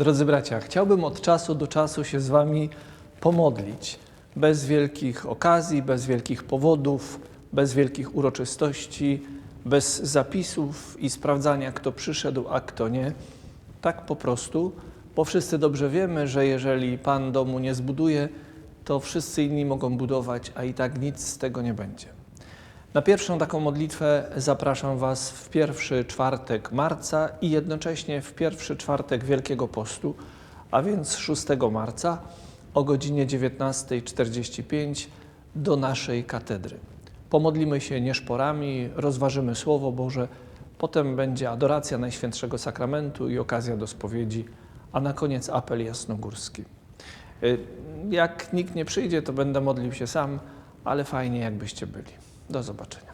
Drodzy bracia, chciałbym od czasu do czasu się z Wami pomodlić. Bez wielkich okazji, bez wielkich powodów, bez wielkich uroczystości, bez zapisów i sprawdzania, kto przyszedł, a kto nie. Tak po prostu, bo wszyscy dobrze wiemy, że jeżeli Pan domu nie zbuduje, to wszyscy inni mogą budować, a i tak nic z tego nie będzie. Na pierwszą taką modlitwę zapraszam Was w pierwszy czwartek marca i jednocześnie w pierwszy czwartek Wielkiego Postu, a więc 6 marca o godzinie 19.45 do naszej katedry. Pomodlimy się nieszporami, rozważymy Słowo Boże, potem będzie adoracja Najświętszego Sakramentu i okazja do spowiedzi, a na koniec apel jasnogórski. Y, Jak nikt nie przyjdzie, to będę modlił się sam, ale fajnie jakbyście byli. Do zobaczenia.